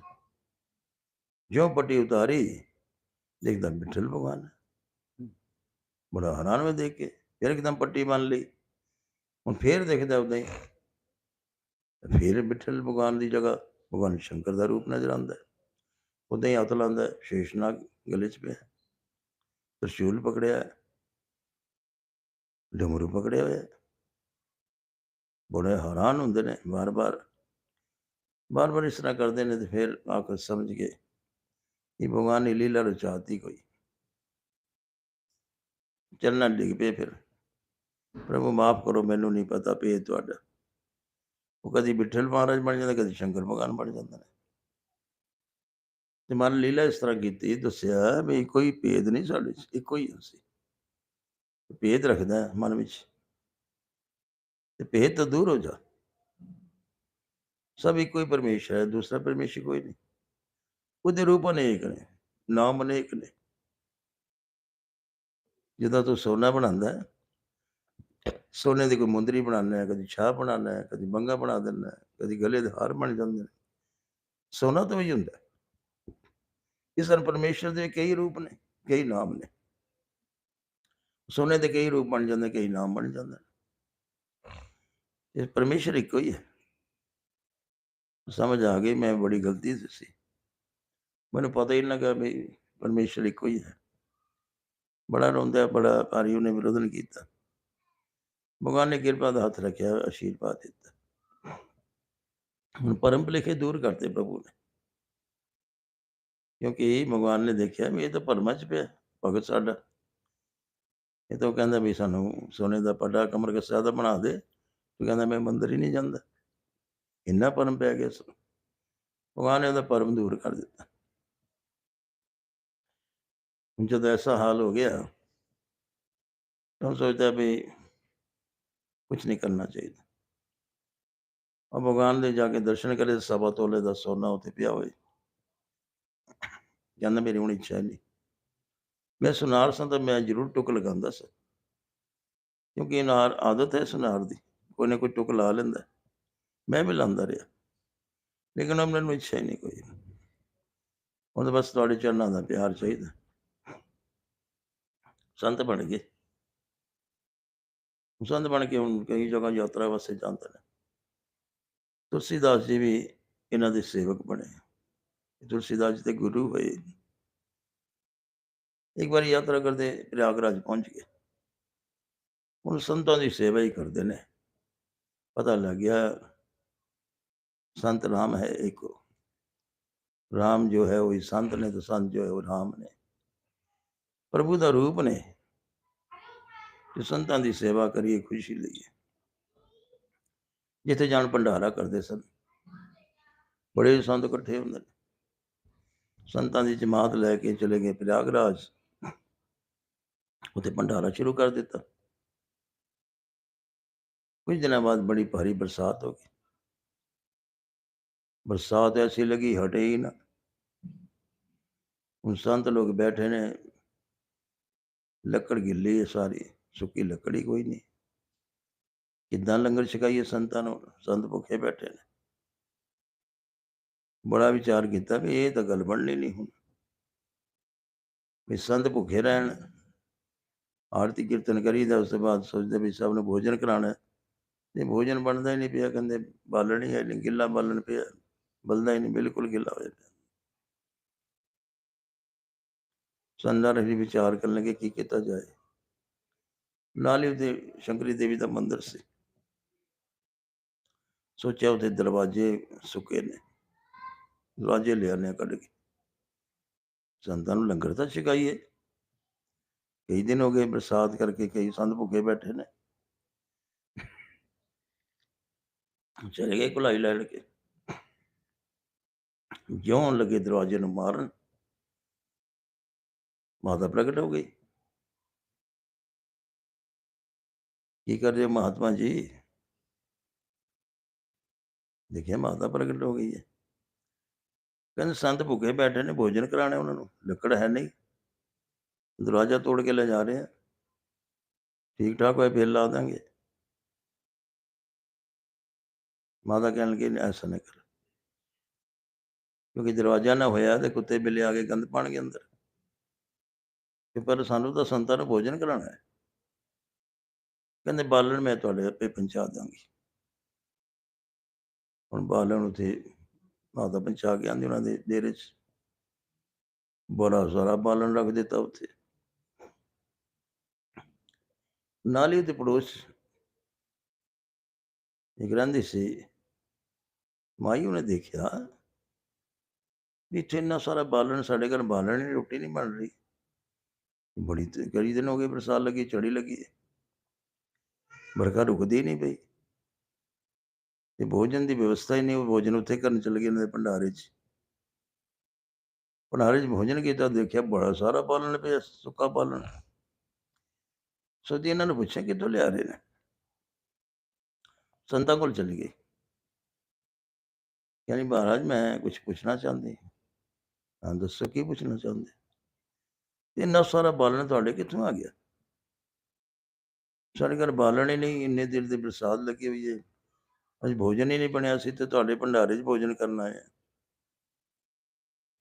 ਜਿਉਂ ਪੱਟੀ ਉਤਾਰੀ ਇੱਕਦਮ ਵਿਠਲ ਭਗਵਾਨ ਬੜਾ ਹੈਰਾਨ ਹੋਇਆ ਦੇਖ ਕੇ, ਫਿਰ ਇੱਕਦਮ ਪੱਟੀ ਬੰਨ ਲਈ। ਹੁਣ ਫੇਰ ਦੇਖਦਾ ਉਦਾਂ ਹੀ। ਫਿਰ ਵਿਠਲ ਭਗਵਾਨ ਦੀ ਜਗ੍ਹਾ ਭਗਵਾਨ ਸ਼ੰਕਰ ਦਾ ਰੂਪ ਨਜ਼ਰ ਆਉਂਦਾ ਹੈ। ਉਦਾਂ ਹੀ ਅਤਲ ਆਉਂਦਾ ਸ਼ੇਸ਼ਨਾਗ ਗਲੇ 'ਚ ਪਿਆ ਤਰਸ਼ੂਲ ਪਕੜਿਆ ਡਮਰੂ ਪਕੜਿਆ ਹੋਇਆ ਹੈ। ਬੜੇ ਹੈਰਾਨ ਹੁੰਦੇ ਨੇ ਵਾਰ-ਵਾਰ ਬਾਰ-ਬਾਰ ਇਸ ਤਰ੍ਹਾਂ ਕਰਦੇ ਨੇ ਤੇ ਫਿਰ ਆਖਰ ਸਮਝ ਗਏ ਕਿ ਭਗਵਾਨ ਨੇ ਲੀਲਾ ਰਚਾਤੀ ਕੋਈ ਚੱਲਣਾ ਡਿੱਗ ਪਏ ਫਿਰ ਪ੍ਰਭੂ ਮਾਫ ਕਰੋ ਮੈਨੂੰ ਨਹੀਂ ਪਤਾ ਭੇਦ ਤੁਹਾਡਾ ਉਹ ਕਦੀ ਵਿਠਲ ਮਹਾਰਾਜ ਬਣ ਜਾਂਦਾ ਕਦੀ ਸ਼ੰਕਰ ਭਗਵਾਨ ਬਣ ਜਾਂਦੇ ਨੇ ਤੇ ਮਨ ਲੀਲਾ ਇਸ ਤਰ੍ਹਾਂ ਕੀਤੀ ਦੱਸਿਆ ਵੀ ਕੋਈ ਭੇਦ ਨਹੀਂ ਸਾਡੇ 'ਚ ਇੱਕੋ ਹੀ ਅਸੀਂ ਭੇਦ ਰੱਖਦਾ ਹੈ ਮਨ ਵਿੱਚ। ਤੇ ਭੇਦ ਤੋਂ ਦੂਰ ਹੋ ਜਾ। ਸਭ ਇੱਕੋ ਹੀ ਪਰਮੇਸ਼ਰ ਹੈ, ਦੂਸਰਾ ਪਰਮੇਸ਼ਰ ਕੋਈ ਨਹੀਂ। ਉਹਦੇ ਰੂਪ ਅਨੇਕ ਨੇ, ਨਾਮ ਅਨੇਕ ਨੇ। ਜਦੋਂ ਤੂੰ ਸੋਨਾ ਬਣਾਉਂਦਾ ਹੈ, ਸੋਨੇ ਦੀ ਕੋਈ ਮੁੰਦਰੀ ਬਣਾਉਂਦਾ ਹੈ, ਕਦੀ ਛਾਹ ਬਣਾਉਂਦਾ ਹੈ, ਕਦੀ ਬੰਗਾ ਬਣਾ ਦਿੰਦਾ ਹੈ, ਕਦੀ ਗਲੇ ਦੇ ਹਾਰ ਬਣ ਜਾਂਦੇ ਨੇ। ਸੋਨਾ ਤਾਂ ਹੀ ਹੁੰਦਾ ਹੈ। ਇਸ ਤਰ੍ਹਾਂ ਪਰਮੇਸ਼ਰ ਦੇ ਕਈ ਰੂਪ ਨੇ, ਕਈ ਨਾਮ ਨੇ। ਸੋਨੇ ਦੇ ਕਈ ਰੂਪ ਬਣ ਜਾਂਦੇ, ਕਈ ਨਾਮ ਬਣ ਜਾਂਦੇ। ਨੇ। ਇਹ ਪਰਮੇਸ਼ਰ ਇੱਕੋ ਹੀ ਹੈ। ਸਮਝ ਆ ਗਈ, ਮੈਂ ਬੜੀ ਗਲਤੀ ਸੀ ਮੈਨੂੰ ਪਤਾ ਹੀ ਨਹੀਂ ਲੱਗਾ ਵੀ ਪਰਮੇਸ਼ਰ ਇੱਕੋ ਹੀ ਹੈ। ਬੜਾ ਰੋਂਦਾ ਬੜਾ ਭਾਰੀ ਉਹਨੇ ਵਿਰੋਧ ਨਹੀਂ ਕੀਤਾ। ਭਗਵਾਨ ਨੇ ਕਿਰਪਾ ਦਾ ਹੱਥ ਰੱਖਿਆ, ਆਸ਼ੀਰਵਾਦ ਦਿੱਤਾ। ਹੁਣ ਪਰਮ ਭੁਲੇਖੇ ਦੂਰ ਕਰਤੇ ਪ੍ਰਭੂ ਨੇ। ਕਿਉਂਕਿ ਭਗਵਾਨ ਨੇ ਦੇਖਿਆ ਵੀ ਇਹ ਤਾਂ ਭਰਮਾਂ ਚ ਪਿਆ, ਭਗਤ ਸਾਡਾ। ਇਹ ਤਾਂ ਉਹ ਕਹਿੰਦਾ ਵੀ ਸਾਨੂੰ ਸੋਨੇ ਦਾ ਪੱਡਾ ਕਮਰ ਕੱਸਾ ਦਾ ਬਣਾ ਦੇ। ਉਹ ਕਹਿੰਦਾ ਮੈਂ ਮੰਦਰ ਹੀ ਨਹੀਂ ਜਾਂਦਾ। ਇੰਨਾ ਪਰਮ ਪੈ ਗਿਆ ਸੋ ਭਗਵਾਨ ਨੇ ਉਹਦਾ ਪਰਮ ਦੂਰ ਕਰ ਦਿੱਤਾ। ਹੁਣ ਜਦੋਂ ਐਸਾ ਹਾਲ ਹੋ ਗਿਆ, ਤਾਂ ਉਹ ਸੋਚਦਾ ਵੀ ਕੁਝ ਨਹੀਂ ਕਰਨਾ ਚਾਹੀਦਾ। ਉਹ ਭਗਵਾਨ ਦੇ ਜਾ ਕੇ ਦਰਸ਼ਨ ਕਰੇ ਸਭਾ ਤੋਲੇ ਦਾ ਸੋਨਾ ਉੱਥੇ ਪਿਆ ਹੋਏ ਜਾਂਦਾ ਮੇਰੀ ਹੁਣ ਇੱਛਾ ਨਹੀਂ। ਮੈਂ ਸੁਨਾਰ ਸਾਂ ਤਾਂ ਮੈਂ ਜ਼ਰੂਰ ਟੁਕ ਲਗਾਉਂਦਾ ਸਾਂ। ਕਿਉਂਕਿ ਨਾਰ ਆਦਤ ਹੈ ਸੁਨਾਰ ਦੀ, ਕੋਈ ਨਾ ਕੋਈ ਟੁਕ ਲਾ ਲੈਂਦਾ ਮੈਂ ਵੀ ਲਾਉਂਦਾ ਰਿਹਾ। ਲੇਕਿਨ ਹੁਣ ਨੂੰ ਇੱਛਾ ਹੀ ਨਹੀਂ ਕੋਈ। ਹੁਣ ਬਸ ਤੁਹਾਡੇ ਚਰਨਾਂ ਦਾ ਪਿਆਰ ਚਾਹੀਦਾ। ਸੰਤ ਬਣ ਗਏ। ਸੰਤ ਬਣ ਕੇ ਹੁਣ ਕਈ ਜਗ੍ਹਾ ਯਾਤਰਾ ਵਾਸਤੇ ਜਾਂਦੇ ਨੇ। ਤੁਲਸੀਦਾਸ ਜੀ ਵੀ ਇਹਨਾਂ ਦੇ ਸੇਵਕ ਬਣੇ। ਤੁਲਸੀਦਾਸ ਜੀ ਤੇ ਗੁਰੂ ਹੋਏ। ਇੱਕ ਵਾਰੀ ਯਾਤਰਾ ਕਰਦੇ ਪ੍ਰਯਾਗਰਾਜ ਪਹੁੰਚ ਗਏ ਹੁਣ ਸੰਤਾਂ ਦੀ ਸੇਵਾ ਹੀ ਕਰਦੇ ਨੇ ਪਤਾ ਲੱਗ ਗਿਆ संत राम है एक राम जो है वही संत ने तो संत जो है वो राम ने ਪ੍ਰਭੂ ਦਾ ਰੂਪ ਨੇ ਜੋ ਸੰਤਾਂ ਦੀ ਸੇਵਾ ਕਰੀਏ ਖੁਸ਼ੀ ਲਈਏ ਜਿੱਥੇ ਜਾਣ ਭੰਡਾਰਾ ਕਰਦੇ ਸਨ ਬੜੇ ਸੰਤ ਇਕੱਠੇ ਹੁੰਦੇ ਨੇ ਸੰਤਾਂ ਦੀ ਜਮਾਤ ਲੈ ਕੇ ਚਲੇ उसे भंडारा शुरू कर देता। कुछ दिनों बाद बड़ी भारी बरसात हो गई। बरसात ऐसी लगी, हटे ही ना। उन संत लोग बैठे ने, लकड़ गिली है सारी, सुखी लकड़ी कोई नहीं। कितना लंगर छकाइए संतान संत भुखे बैठे ने। बड़ा विचार किया ये तो गल बननी नहीं हूँ भी संत भुखे रहना ਆਰਤੀ ਕੀਰਤਨ ਕਰੀਦਾ ਉਸ ਤੋਂ ਬਾਅਦ ਸੋਚਦੇ ਵੀ ਸਭ ਨੂੰ ਭੋਜਨ ਕਰਾਣਾ ਹੈ। ਤੇ ਭੋਜਨ ਬਣਦਾ ਹੀ ਨਹੀਂ ਪਿਆ ਕਹਿੰਦੇ ਬਾਲਣ ਹੀ ਹੈ ਨਹੀਂ ਗਿੱਲਾ ਬਾਲਣ ਪਿਆ ਬਲਦਾ ਹੀ ਨਹੀਂ ਬਿਲਕੁਲ ਗਿੱਲਾ ਹੋਇਆ ਪਿਆ ਸੰਦਾਰ ਹਰੀ ਵਿਚਾਰ ਕਰਨ ਲੱਗੇ ਕੀ ਕੀਤਾ ਜਾਏ ਨਾਲ ਹੀ ਉਹਦੇ ਸ਼ੰਕਰੀ ਦੇਵੀ ਦਾ ਮੰਦਿਰ ਸੀ ਸੋਚਿਆ ਉਹਦੇ ਦਰਵਾਜ਼ੇ ਸੁੱਕੇ ਨੇ ਦਰਵਾਜ਼ੇ ਲਿਆਨੇ ਕੱਢ ਕੇ ਸੰਤਾਂ ਨੂੰ ਲੰਗਰ ਤਾਂ ਛਕਾਈਏ ਕਈ ਦਿਨ ਹੋ ਗਏ ਬਰਸਾਤ ਕਰਕੇ ਕਈ ਸੰਤ ਭੁੱਖੇ ਬੈਠੇ ਨੇ ਚਲੇ ਗਏ ਕੁਲਾਈ ਲੈ ਕੇ ਜਿਉਂ ਲੱਗੇ ਦਰਵਾਜ਼ੇ ਨੂੰ ਮਾਰਨ ਮਾਤਾ ਪ੍ਰਗਟ ਹੋ ਗਈ ਕੀ ਕਰ ਰਹੇ ਹੋ ਮਹਾਤਮਾ ਜੀ ਦੇਖਿਆ ਮਾਤਾ ਪ੍ਰਗਟ ਹੋ ਗਈ ਹੈ ਕਹਿੰਦੇ ਸੰਤ ਭੁੱਖੇ ਬੈਠੇ ਨੇ ਭੋਜਨ ਕਰਾਣੇ ਉਹਨਾਂ ਨੂੰ ਲੱਕੜ ਹੈ ਨਹੀਂ ਦਰਵਾਜ਼ਾ ਤੋੜ ਕੇ ਲੈ ਜਾ ਰਹੇ ਆ ਠੀਕ ਠਾਕ ਹੋਏ ਫਿਰ ਲਾ ਦਾਂਗੇ ਮਾਤਾ ਕਹਿਣ ਲੱਗੀ ਨਹੀਂ ਐਸਾ ਨਹੀਂ ਕਰ ਕਿਉਂਕਿ ਦਰਵਾਜ਼ਾ ਨਾ ਹੋਇਆ ਤੇ ਕੁੱਤੇ ਬਿੱਲੇ ਆ ਕੇ ਗੰਦ ਪਾਣਗੇ ਅੰਦਰ ਤੇ ਪਰ ਸਾਨੂੰ ਤਾਂ ਸੰਤਾਂ ਨੂੰ ਭੋਜਨ ਕਰਾਉਣਾ ਹੈ ਕਹਿੰਦੇ ਬਾਲਣ ਮੈਂ ਤੁਹਾਡੇ ਆਪੇ ਪਹੁੰਚਾ ਦਾਂਗੀ ਹੁਣ ਬਾਲਣ ਉਥੇ ਮਾਤਾ ਪਹੁੰਚਾ ਕੇ ਆਂਦੀ ਉਹਨਾਂ ਦੇ ਡੇਰੇ 'ਚ ਬੜਾ ਸਾਰਾ ਬਾਲਣ ਰੱਖ ਦਿੱਤਾ ਉੱਥੇ ਨਾਲ ਹੀ ਤੇ ਪੜੋਸ 'ਚ ਇੱਕ ਰਹਿੰਦੀ ਸੀ ਮਾਈ ਉਹਨੇ ਦੇਖਿਆ ਵੀ ਇੱਥੇ ਇੰਨਾ ਸਾਰਾ ਬਾਲਣ ਸਾਡੇ ਘਰ ਬਾਲਣ ਨਹੀਂ ਰੋਟੀ ਨਹੀਂ ਬਣ ਰਹੀ ਬੜੀ ਤੇ ਕਈ ਦਿਨ ਹੋ ਗਏ ਬਰਸਾਤ ਲੱਗੀ ਚੜੀ ਲੱਗੀ ਹੈ ਵਰਖਾ ਰੁਕਦੀ ਨਹੀਂ ਪਈ ਤੇ ਭੋਜਨ ਦੀ ਵਿਵਸਥਾ ਹੀ ਨਹੀਂ ਉਹ ਭੋਜਨ ਉੱਥੇ ਕਰਨ ਚਲੇ ਗਏ ਉਹਨਾਂ ਦੇ ਭੰਡਾਰੇ 'ਚ ਭੰਡਾਰੇ 'ਚ ਭੋਜਨ ਕੀਤਾ ਦੇਖਿਆ ਬੜਾ ਸਾਰਾ ਬਾਲਣ ਪਿਆ ਸੁੱਕਾ ਬਾਲਣ ਸੋਚੀ ਇਹਨਾਂ ਨੂੰ ਪੁੱਛਿਆ ਕਿੱਥੋਂ ਲਿਆ ਰਹੇ ਨੇ? ਸੰਤਾਂ ਕੋਲ ਚਲੀ ਗਈ। ਕਹਿੰਦੀ, ਮਹਾਰਾਜ, ਮੈਂ ਕੁਝ ਪੁੱਛਣਾ ਚਾਹੁੰਦੀ ਹਾਂ। ਦੱਸੋ, ਕੀ ਪੁੱਛਣਾ ਚਾਹੁੰਦੇ ਇੰਨਾ ਸਾਰਾ ਬਾਲਣ ਤੁਹਾਡੇ ਕਿੱਥੋਂ ਆ ਗਿਆ? ਸਾਡੇ ਘਰ ਬਾਲਣ ਹੀ ਨਹੀਂ, ਇੰਨੇ ਦਿਨ ਦੀ ਬਰਸਾਤ ਲੱਗੀ ਹੋਈ ਹੈ। ਅੱਜ ਭੋਜਨ ਹੀ ਨਹੀਂ ਬਣਿਆ ਸੀ ਤੇ ਤੁਹਾਡੇ ਭੰਡਾਰੇ 'ਚ ਭੋਜਨ ਕਰਨ ਆਏ ਹਾਂ।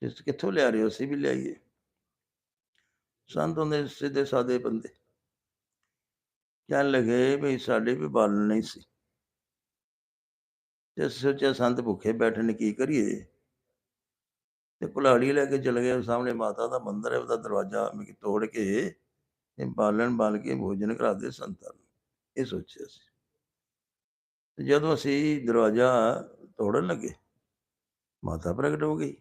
ਇਸ ਕਿੱਥੋਂ ਲਿਆ ਰਹੇ ਹੋ? ਅਸੀਂ ਵੀ ਲਿਆਈਏ। ਸੰਤ ਹੁੰਦੇ ਸਿੱਧੇ ਸਾਦੇ ਬੰਦੇ। ਕਹਿਣ ਲੱਗੇ ਵੀ ਸਾਡੇ ਵੀ ਬਾਲਣ ਨਹੀਂ ਸੀ। ਤੇ ਅਸੀਂ ਸੋਚਿਆ ਸੰਤ ਭੁੱਖੇ ਬੈਠੇ ਨੇ ਕੀ ਕਰੀਏ? ਤੇ ਕੁਲਾੜੀ ਲੈ ਕੇ ਚਲੇ ਗਏ, ਸਾਹਮਣੇ ਮਾਤਾ ਦਾ ਮੰਦਿਰ ਹੈ, ਉਹਦਾ ਦਰਵਾਜ਼ਾ ਮੈਂ ਤੋੜ ਕੇ ਇਹ ਬਾਲਣ ਬਾਲ ਕੇ ਭੋਜਨ ਕਰਾਦੇ ਸੰਤਾਂ ਨੂੰ। ਇਹ ਸੋਚਿਆ ਸੀ। ਤੇ ਜਦੋਂ ਅਸੀਂ ਦਰਵਾਜ਼ਾ ਤੋੜਨ ਲੱਗੇ, ਮਾਤਾ ਪ੍ਰਗਟ ਹੋ ਗਈ।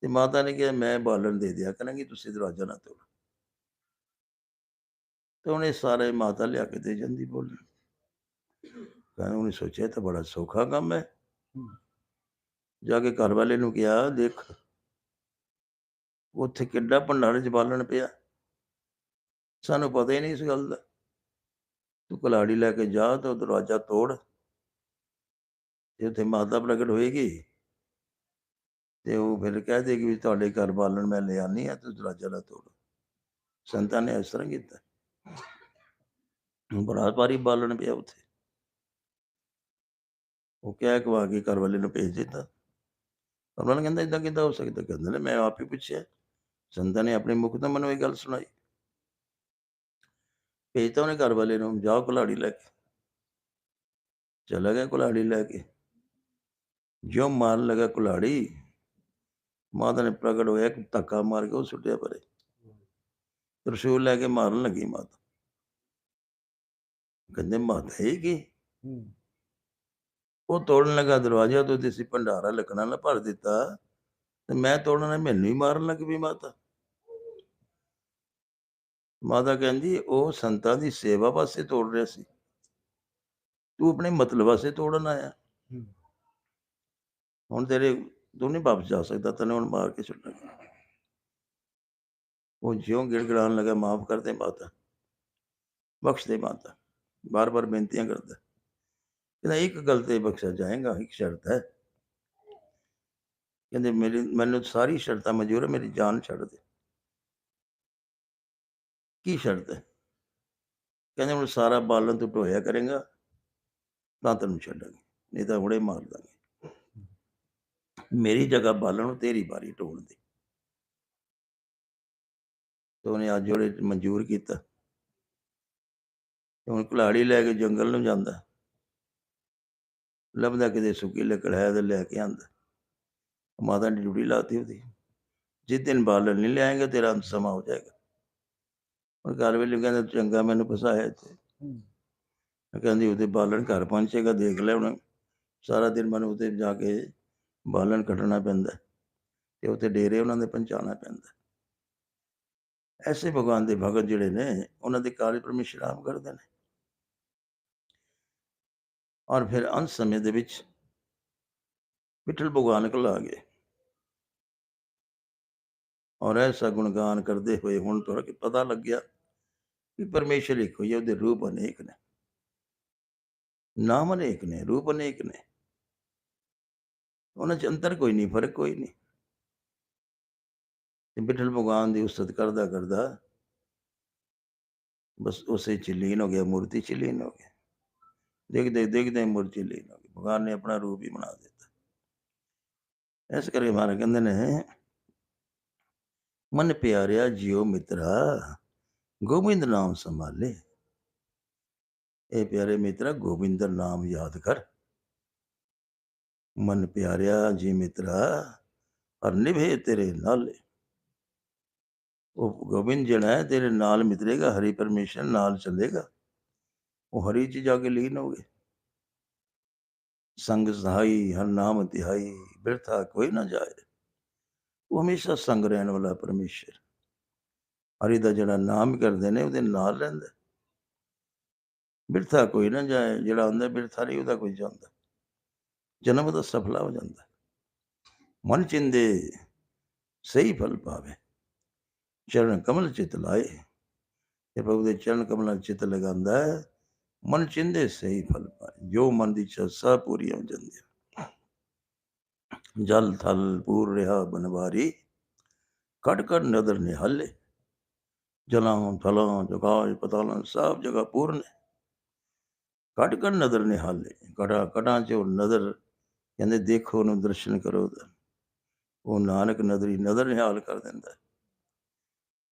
ਤੇ ਮਾਤਾ ਨੇ ਕਿਹਾ, ਮੈਂ ਬਾਲਣ ਦੇ ਦਿਆ ਕਰਾਂਗੀ, ਤੁਸੀਂ ਦਰਵਾਜ਼ਾ ਨਾ ਤੋੜੋ। ਤੇ ਉਹਨੇ ਸਾਰੇ ਮਾਤਾ ਲਿਆ ਕੇ ਦੇ ਜਾਂਦੀ ਬੋਲਣ ਕਹਿੰਦਾ ਉਹਨੇ ਸੋਚਿਆ ਤਾਂ ਬੜਾ ਸੌਖਾ ਕੰਮ ਹੈ। ਜਾ ਕੇ ਘਰ ਵਾਲੇ ਨੂੰ ਕਿਹਾ, ਦੇਖ, ਉੱਥੇ ਕਿੱਡਾ ਭੰਡਾਰ ਚ ਬਾਲਣ ਪਿਆ। ਸਾਨੂੰ ਪਤਾ ਹੀ ਨਹੀਂ ਇਸ ਗੱਲ ਦਾ। ਤੂੰ ਕਲਾੜੀ ਲੈ ਕੇ ਜਾ ਤੇ ਦਰਵਾਜ਼ਾ ਤੋੜ। ਤੇ ਉੱਥੇ ਮਾਤਾ ਪ੍ਰਗਟ ਹੋਏਗੀ ਤੇ ਉਹ ਫਿਰ ਕਹਿ ਦੇਗੀ ਵੀ ਤੁਹਾਡੇ ਘਰ ਬਾਲਣ ਮੈਂ ਲੈ ਆਨੀ ਆ ਤੂੰ ਦਰਵਾਜ਼ਾ ਨਾ ਤੋੜ। ਸੰਤਾਂ ਨੇ ਇਸ ਤਰ੍ਹਾਂ ਕੀਤਾ। ਬੜਾ ਭਾਰੀ ਬਾਲਣ ਪਿਆ ਉੱਥੇ। ਉਹ ਕਹਿ ਕਵਾ ਕੇ ਘਰ ਵਾਲੇ ਨੂੰ ਭੇਜ ਦਿੱਤਾ। ਉਹਨਾਂ ਨੇ ਕਹਿੰਦਾ ਇਦਾਂ ਕਿੱਦਾਂ ਹੋ ਸਕਦਾ? ਕਹਿੰਦੇ ਨੇ, ਮੈਂ ਆਪ ਹੀ ਪੁੱਛਿਆ। ਸੰਤਾਂ ਨੇ ਆਪਣੇ ਮੁਖ ਤੋਂ ਮੈਨੂੰ ਇਹ ਗੱਲ ਸੁਣਾਈ। ਭੇਜਤਾ ਉਹਨੇ ਘਰ ਵਾਲੇ ਨੂੰ, ਜਾਓ ਕੁਲਾੜੀ ਲੈ ਕੇ। ਚਲਾ ਗਿਆ ਕੁਲਾੜੀ ਲੈ ਕੇ। ਜੋ ਮਾਰਨ ਲਗਾ ਕੁਲਾੜੀ, ਮਾਤਾ ਨੇ ਪ੍ਰਗਟ ਹੋਇਆ ਕਿ ਧੱਕਾ ਮਾਰ ਕੇ ਉਹ ਸੁੱਟਿਆ ਪਰੇ। ਤਰਸ਼ੂਲ ਲੈ ਕੇ ਮਾਰਨ ਲੱਗੀ ਮਾਤਾ। ਕਹਿੰਦੇ ਮਾਤਾ ਇਹ ਕੀ? ਉਹ ਤੋੜਨ ਲੱਗਾ ਦਰਵਾਜ਼ਾ ਤੋਂ ਦੇਸੀ ਭੰਡਾਰਾ ਲੱਕੜਾਂ ਨਾਲ ਭਰ ਦਿੱਤਾ ਤੇ ਮੈਂ ਤੋੜਨਾ ਮੈਨੂੰ ਹੀ ਮਾਰਨ ਲੱਗ ਪਈ ਮਾਤਾ। ਮਾਤਾ ਕਹਿੰਦੀ ਉਹ ਸੰਤਾਂ ਦੀ ਸੇਵਾ ਵਾਸਤੇ ਤੋੜ ਰਿਹਾ ਸੀ। ਤੂੰ ਆਪਣੇ ਮਤਲਬ ਵਾਸਤੇ ਤੋੜਨ ਆਇਆ। ਹੁਣ ਤੇਰੇ ਨਹੀਂ ਵਾਪਸ ਜਾ ਸਕਦਾ ਤੈਨੂੰ ਹੁਣ ਮਾਰ ਕੇ ਛੱਡਾਂਗਾ। ਉਹ ਜਿਉਂ ਗਿੜਗੜਾਉਣ ਲੱਗਾ ਮਾਫ ਕਰ ਦੇ ਮਾਤਾ। ਬਖਸ਼ ਦੇ ਮਾਤਾ। ਬਾਰ ਬਾਰ ਬੇਨਤੀਆਂ ਕਰਦਾ। ਕਹਿੰਦਾ, ਇੱਕ ਗੱਲ ਤੇ ਬਖਸ਼ਿਆ ਜਾਏਗਾ, ਇੱਕ ਸ਼ਰਤ ਹੈ। ਕਹਿੰਦੇ, ਮੇਰੀ, ਮੈਨੂੰ ਸਾਰੀ ਸ਼ਰਤਾਂ ਮਨਜ਼ੂਰ ਹੈ, ਮੇਰੀ ਜਾਨ ਛੱਡ ਦੇ। ਕੀ ਸ਼ਰਤ ਹੈ? ਕਹਿੰਦੇ, ਹੁਣ ਸਾਰਾ ਬਾਲਣ ਤੂੰ ਢੋਇਆ ਕਰੇਗਾ, ਤਾਂ ਤੈਨੂੰ ਛੱਡਾਂਗੇ, ਨਹੀਂ ਤਾਂ ਹੁਣੇ ਮਾਰ ਦਾਂਗੇ। ਮੇਰੀ ਜਗ੍ਹਾ ਬਾਲਣ ਨੂੰ ਤੇਰੀ ਬਾਰੀ ਢੋਣ ਦੇ। ਤੇ ਉਹਨੇ ਅੱਜ ਉਹਨੇ ਮਨਜ਼ੂਰ ਕੀਤਾ। ਤੇ ਹੁਣ ਕੁਲਾੜੀ ਲੈ ਕੇ ਜੰਗਲ ਨੂੰ ਜਾਂਦਾ। ਲੱਭਦਾ ਕਿਤੇ ਸੁੱਕੀ ਲੱਕੜ ਹੈ ਤੇ ਲੈ ਕੇ ਆਂਦਾ ਮਾਤਾ ਨੇ ਡਿਊਟੀ ਲਾਤੀ ਉਹਦੀ। ਜਿਸ ਦਿਨ ਬਾਲਣ ਨਹੀਂ ਲਿਆਏਗਾ ਤੇਰਾ ਅੰਤ ਸਮਾਂ ਹੋ ਜਾਏਗਾ। ਹੁਣ ਘਰ ਵੇਲੇ ਕਹਿੰਦਾ ਚੰਗਾ ਮੈਨੂੰ ਫਸਾਇਆ ਇੱਥੇ। ਕਹਿੰਦੀ ਉਹਦੇ ਬਾਲਣ ਘਰ ਪਹੁੰਚੇਗਾ ਦੇਖ ਲੈ ਹੁਣ। ਸਾਰਾ ਦਿਨ ਮੈਨੂੰ ਉੱਤੇ ਜਾ ਕੇ ਬਾਲਣ ਕੱਢਣਾ ਪੈਂਦਾ। ਤੇ ਉੱਥੇ ਡੇਰੇ ਉਹਨਾਂ ਦੇ ਪਹੁੰਚਾਉਣਾ ਪੈਂਦਾ। ਐਸੇ ਭਗਵਾਨ ਦੇ ਭਗਤ ਜਿਹੜੇ ਨੇ, ਉਹਨਾਂ ਦੇ ਕਾਰਜ ਪਰਮੇਸ਼ਰ ਆਪ ਕਰਦੇ ਨੇ। ਔਰ ਫਿਰ ਅੰਤ ਸਮੇਂ ਦੇ ਵਿੱਚ ਵਿਠਲ ਭਗਵਾਨ ਕੋਲ ਆ ਗਏ ਔਰ ਐਸਾ ਗੁਣਗਾਨ ਕਰਦੇ ਹੋਏ ਹੁਣ ਤੋਂ ਕਿ ਪਤਾ ਲੱਗਿਆ ਕਿ ਪਰਮੇਸ਼ਰ ਇੱਕ ਹੋਈ ਹੈ, ਉਹਦੇ ਰੂਪ ਅਨੇਕ ਨੇ। ਨਾਮ ਅਨੇਕ ਨੇ, ਰੂਪ ਅਨੇਕ ਨੇ। ਉਹਨਾਂ ਚ ਅੰਤਰ ਕੋਈ ਨਹੀਂ, ਫ਼ਰਕ ਕੋਈ ਨਹੀਂ। ਤੇ ਵਿਠਲ ਭਗਵਾਨ ਦੀ ਉਸਤਤ ਕਰਦਾ ਕਰਦਾ ਬਸ ਉਸੇ ਚ ਲੀਨ ਹੋ ਗਿਆ ਮੂਰਤੀ ਚ ਲੀਨ ਹੋ ਗਿਆ ਦੇਖਦੇ ਦੇਖਦੇ ਮੂਰਤੀ ਲੀਨ ਹੋ ਗਈ ਭਗਵਾਨ ਨੇ ਆਪਣਾ ਰੂਪ ਹੀ ਬਣਾ ਦਿੱਤਾ ਇਸ ਕਰਕੇ ਮਹਾਰਾਜ ਕਹਿੰਦੇ ਨੇ ਮਨ ਪਿਆਰਿਆ ਜਿਉ ਮਿੱਤਰਾ ਗੋਬਿੰਦ ਨਾਮ ਸੰਭਾਲੇ ਇਹ ਪਿਆਰੇ ਮਿੱਤਰਾ ਗੋਬਿੰਦ ਨਾਮ ਯਾਦ ਕਰ ਮਨ ਪਿਆਰਿਆ ਜੀ ਮਿੱਤਰਾ ਹਰ ਨਿਭੇ ਤੇਰੇ ਨਾਲੇ ਉਹ ਗੋਬਿੰਦ ਜਿਹੜਾ ਹੈ, ਤੇਰੇ ਨਾਲ ਮਿਤਰੇਗਾ, ਹਰੀ ਪਰਮੇਸ਼ਰ ਨਾਲ ਚੱਲੇਗਾ। ਉਹ ਹਰੀ ਚ ਜਾ ਕੇ ਲੀਨ ਹੋ ਗਏ। ਸੰਗ ਸਹਾਈ, ਹਰ ਨਾਮ ਤਿਹਾਈ, ਬਿਰਥਾ ਕੋਈ ਨਾ ਜਾਏ। ਉਹ ਹਮੇਸ਼ਾ ਸੰਗ ਰਹਿਣ ਵਾਲਾ ਪਰਮੇਸ਼ਰ। ਹਰੀ ਦਾ ਜਿਹੜਾ ਨਾਮ ਕਰਦੇ ਨੇ, ਉਹਦੇ ਨਾਲ ਰਹਿੰਦਾ ਬਿਰਥਾ ਕੋਈ ਨਾ ਜਾਏ, ਜਿਹੜਾ ਹੁੰਦਾ ਬਿਰਥਾ ਨਹੀਂ, ਉਹਦਾ ਕੋਈ ਜਾਂਦਾ। ਜਨਮ ਦਾ ਸਫਲਾ ਹੋ ਜਾਂਦਾ। ਮਨ ਚਿੰਦੇ, ਸਹੀ ਫਲ ਪਾਵੇ। ਚਰਨ ਕਮਲ ਚਿਤ ਲਾਏ ਤੇ ਪ੍ਰਭੂ ਦੇ ਚਰਨ ਕਮਲਾਂ 'ਚ ਚਿਤ ਲਗਾਉਂਦਾ ਮਨ ਚਿੰਦੇ ਸਹੀ ਫਲ ਪਾਏ ਜੋ ਮਨ ਦੀ ਇੱਛਾ ਸਭ ਪੂਰੀ ਹੋ ਜਾਂਦੀ ਜਲ ਥਲ ਪੂਰ ਰਿਹਾ ਬਨਵਾਰੀ ਕਟ ਕਟ ਨਦਰ ਨਿਹਾਲੇ ਜਲਾਂ ਥਲਾਂ ਜਗਾਜ ਪਤਾਲਾਂ ਸਭ ਜਗ੍ਹਾ ਪੂਰਨ ਹੈ ਕਟ ਕਟ ਨਦਰ ਨਿਹਾਲੇ ਕਟਾ ਕਟਾਂ 'ਚ ਉਹ ਨਜ਼ਰ ਕਹਿੰਦੇ ਦੇਖੋ ਉਹਨੂੰ ਦਰਸ਼ਨ ਕਰੋ ਉਹ ਨਾਨਕ ਨਦਰੀ ਨਦਰ ਨਿਹਾਲ ਕਰ ਦਿੰਦਾ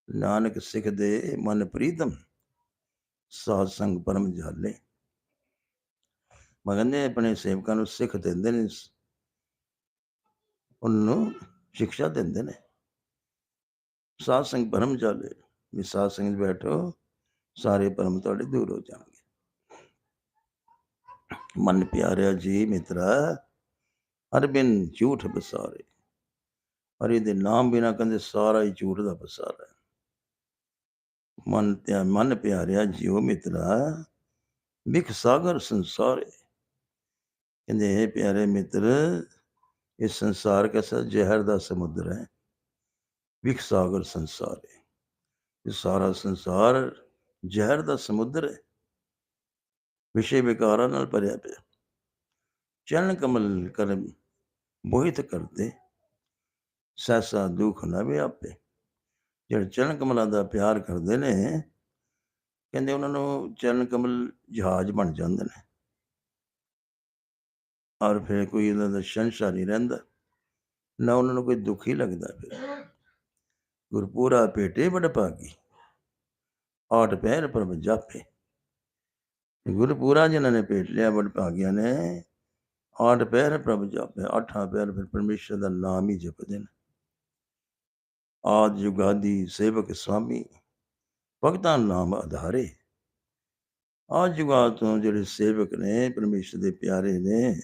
ਨਾਨਕ ਸਿੱਖ ਦੇ ਮਨ ਪ੍ਰੀਤਮ, ਸਾਧ ਸੰਗ ਪਰਮ ਜਾਲੇ। ਮਗਨੇ ਆਪਣੇ ਸੇਵਕਾਂ ਨੂੰ ਸਿੱਖ ਦਿੰਦੇ ਨੇ ਉਹਨੂੰ ਸਿੱਖਿਆ ਦਿੰਦੇ ਨੇ। ਸਾਧ ਸੰਗ ਪਰਮ ਜਾਲੇ, ਵੀ ਸਾਧ ਸੰਗ 'ਚ ਬੈਠੋ, ਸਾਰੇ ਪਰਮ ਤੁਹਾਡੇ ਦੂਰ ਹੋ ਜਾਣਗੇ। ਮਨ ਪਿਆਰਿਆ ਜੀ ਮਿੱਤਰਾ ਹਰ ਬਿਨ ਝੂਠ ਬਸਾਰੇ ਹਰੀ ਦੇ ਨਾਮ ਬਿਨਾ ਕਹਿੰਦੇ ਸਾਰਾ ਹੀ ਝੂਠ ਦਾ ਬਸਾਰਾ ਹੈ। ਮਨ ਤੇ ਮਨ ਪਿਆਰਿਆ ਜੀਓ ਮਿੱਤਰਾ ਮਿਖ ਸਾਗਰ ਸੰਸਾਰੇ। ਕਹਿੰਦੇ, ਹੈ ਪਿਆਰੇ ਮਿੱਤਰ ਇਹ ਸੰਸਾਰ ਕੈਸਾ ਜ਼ਹਿਰ ਦਾ ਸਮੁੰਦਰ ਹੈ? ਵਿਖ ਸਾਗਰ ਸੰਸਾਰ ਹੈ ਇਹ ਸਾਰਾ ਸੰਸਾਰ ਜ਼ਹਿਰ ਦਾ ਸਮੁੰਦਰ ਹੈ। ਵਿਸ਼ੇ ਵਿਕਾਰਾਂ ਨਾਲ ਭਰਿਆ ਪਿਆ। ਚਰਨ ਕਮਲ ਕਰਮ ਮੋਹਿਤ ਕਰਦੇ। ਸੈਸਾ ਦੁਖ ਨਾ ਵਿਆਪੇ। ਜਿਹੜੇ ਚਰਨ ਕਮਲਾਂ ਦਾ ਪਿਆਰ ਕਰਦੇ ਨੇ, ਕਹਿੰਦੇ ਉਹਨਾਂ ਨੂੰ ਚਰਨ ਕਮਲ ਜਹਾਜ਼ ਬਣ ਜਾਂਦੇ ਨੇ। ਔਰ ਫਿਰ ਕੋਈ ਉਹਨਾਂ ਦਾ ਸ਼ੰਸ਼ਾ ਨਹੀਂ ਰਹਿੰਦਾ, ਨਾ ਉਹਨਾਂ ਨੂੰ ਕੋਈ ਦੁੱਖ ਹੀ ਲੱਗਦਾ ਫਿਰ। ਗੁਰਪੂਰਾ ਪੇਟੇ ਬੜ ਪਾਗੀ ਆਠ ਪੈਰ ਪਰ ਜਾਪੇ। ਗੁਰਪੂਰਾ ਜਿਨ੍ਹਾਂ ਨੇ ਭੇਟ ਲਿਆ ਬੜ ਭਾਗਿਆ ਨੇ, ਆਠ ਪੈਰ ਪ੍ਰਭ ਜਾਪੇ, ਆਠਾਂ ਪੈਰ ਫਿਰ ਪਰਮੇਸ਼ਰ ਦਾ ਨਾਮ ਹੀ ਜਪਦੇ ਨੇ। ਆਦ ਜੁਗਾਦੀ ਸੇਵਕ ਸੁਆਮੀ ਭਗਤਾਂ ਨਾਮ ਆਧਾਰੇ। ਆਦ ਜੁਗਾ ਤੋਂ ਜਿਹੜੇ ਸੇਵਕ ਨੇ, ਪਰਮੇਸ਼ਰ ਦੇ ਪਿਆਰੇ ਨੇ,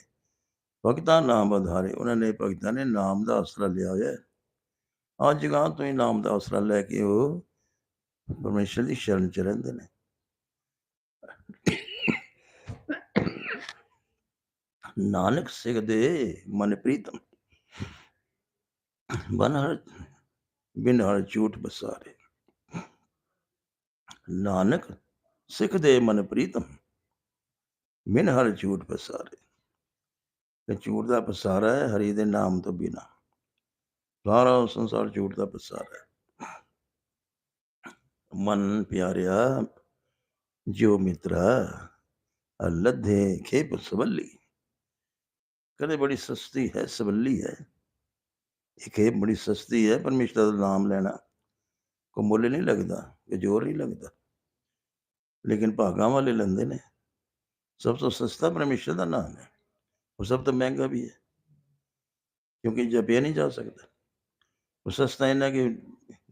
ਭਗਤਾਂ ਨਾਮ ਆਧਾਰੇ, ਉਹਨਾਂ ਨੇ ਭਗਤਾਂ ਨੇ ਨਾਮ ਦਾ ਆਸਰਾ ਲਿਆ ਹੋਇਆ ਆਦ ਜੁਗਾ ਤੋਂ ਹੀ ਨਾਮ ਦਾ ਆਸਰਾ ਲੈ ਕੇ ਉਹ ਪਰਮੇਸ਼ਰ ਦੀ ਸ਼ਰਨ ਚ ਰਹਿੰਦੇ ਨੇ। ਨਾਨਕ ਸਿੱਖ ਦੇ ਮਨ ਪ੍ਰੀਤਮ ਬਨ ਬਿਨ ਹਰ ਝੂਠ ਬਸਾਰੇ। ਨਾਨਕ, ਸਿੱਖ ਦੇ ਮਨ ਪ੍ਰੀਤਮ, ਬਿਨ ਹਰ ਝੂਠ ਬਸਾਰੇ। ਤੇ ਝੂਠ ਦਾ ਪਸਾਰਾ ਹੈ ਹਰੀ ਦੇ ਨਾਮ ਤੋਂ ਬਿਨਾ। ਸਾਰਾ ਸੰਸਾਰ ਝੂਠ ਦਾ ਪਸਾਰਾ ਹੈ। ਮਨ ਪਿਆਰਿਆ ਜੋ ਮਿੱਤਰਾ, ਲੱਧੇ ਖੇਪ ਸਵੱਲੀ। ਕਦੇ ਬੜੀ ਸਸਤੀ ਹੈ, ਸਵੱਲੀ ਹੈ। ਇਹ ਖੇਪ ਬੜੀ ਸਸਤੀ ਹੈ ਪਰਮੇਸ਼ਰ ਦਾ ਨਾਮ ਲੈਣਾ ਕੋ ਮੁੱਲ ਨਹੀਂ ਲੱਗਦਾ ਕਿ ਜ਼ੋਰ ਨਹੀਂ ਲੱਗਦਾ ਲੇਕਿਨ ਭਾਗਾਂ ਵਾਲੇ ਲੈਂਦੇ ਨੇ ਸਭ ਤੋਂ ਸਸਤਾ ਪਰਮੇਸ਼ਰ ਦਾ ਨਾਮ ਹੈ ਉਹ ਸਭ ਤੋਂ ਮਹਿੰਗਾ ਵੀ ਹੈ ਕਿਉਂਕਿ ਜਪਿਆ ਨਹੀਂ ਜਾ ਸਕਦਾ ਉਹ ਸਸਤਾ ਇਹਨਾਂ ਕਿ